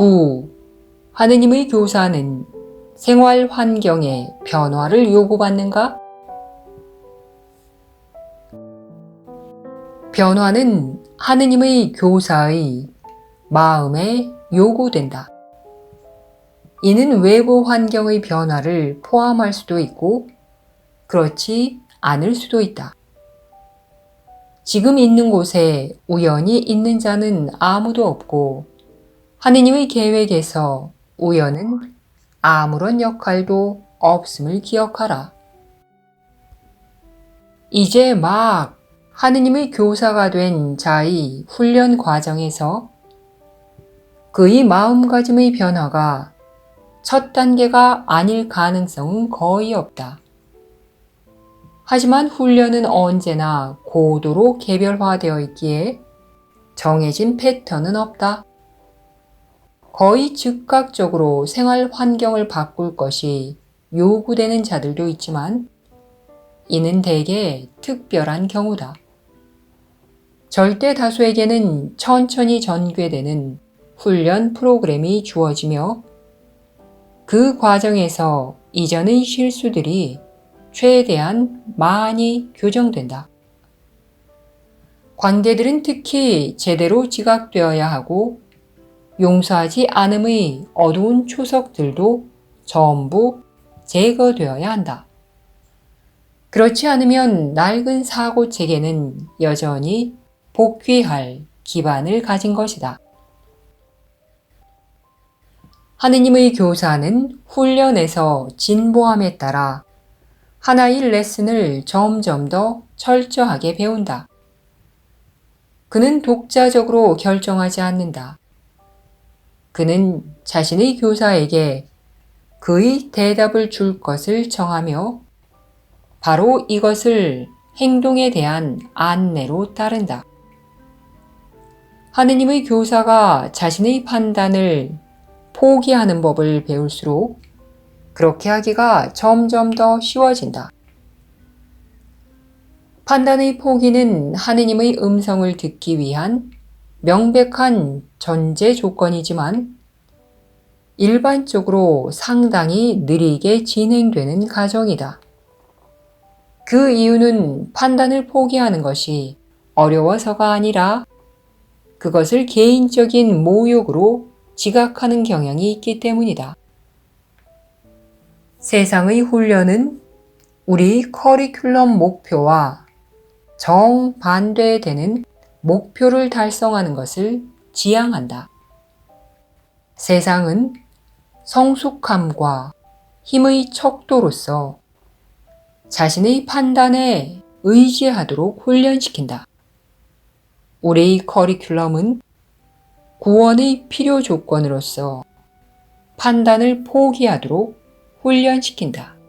9. 하느님의 교사는 생활 환경의 변화를 요구받는가? 변화는 하느님의 교사의 마음에 요구된다. 이는 외부 환경의 변화를 포함할 수도 있고, 그렇지 않을 수도 있다. 지금 있는 곳에 우연히 있는 자는 아무도 없고, 하느님의 계획에서 우연은 아무런 역할도 없음을 기억하라. 이제 막 하느님의 교사가 된 자의 훈련 과정에서 그의 마음가짐의 변화가 첫 단계가 아닐 가능성은 거의 없다. 하지만 훈련은 언제나 고도로 개별화되어 있기에 정해진 패턴은 없다. 거의 즉각적으로 생활 환경을 바꿀 것이 요구되는 자들도 있지만 이는 대개 특별한 경우다. 절대 다수에게는 천천히 전개되는 훈련 프로그램이 주어지며 그 과정에서 이전의 실수들이 최대한 많이 교정된다. 관계들은 특히 제대로 지각되어야 하고 용서하지 않음의 어두운 초석들도 전부 제거되어야 한다. 그렇지 않으면 낡은 사고 체계는 여전히 복귀할 기반을 가진 것이다. 하느님의 교사는 훈련에서 진보함에 따라 하나의 레슨을 점점 더 철저하게 배운다. 그는 독자적으로 결정하지 않는다. 그는 자신의 교사에게 그의 대답을 줄 것을 정하며 바로 이것을 행동에 대한 안내로 따른다. 하느님의 교사가 자신의 판단을 포기하는 법을 배울수록 그렇게 하기가 점점 더 쉬워진다. 판단의 포기는 하느님의 음성을 듣기 위한 명백한 전제 조건이지만 일반적으로 상당히 느리게 진행되는 과정이다. 그 이유는 판단을 포기하는 것이 어려워서가 아니라 그것을 개인적인 모욕으로 지각하는 경향이 있기 때문이다. 세상의 훈련은 우리 커리큘럼 목표와 정반대되는 목표를 달성하는 것을 지향한다. 세상은 성숙함과 힘의 척도로서 자신의 판단에 의지하도록 훈련시킨다. 우리의 커리큘럼은 구원의 필요 조건으로서 판단을 포기하도록 훈련시킨다.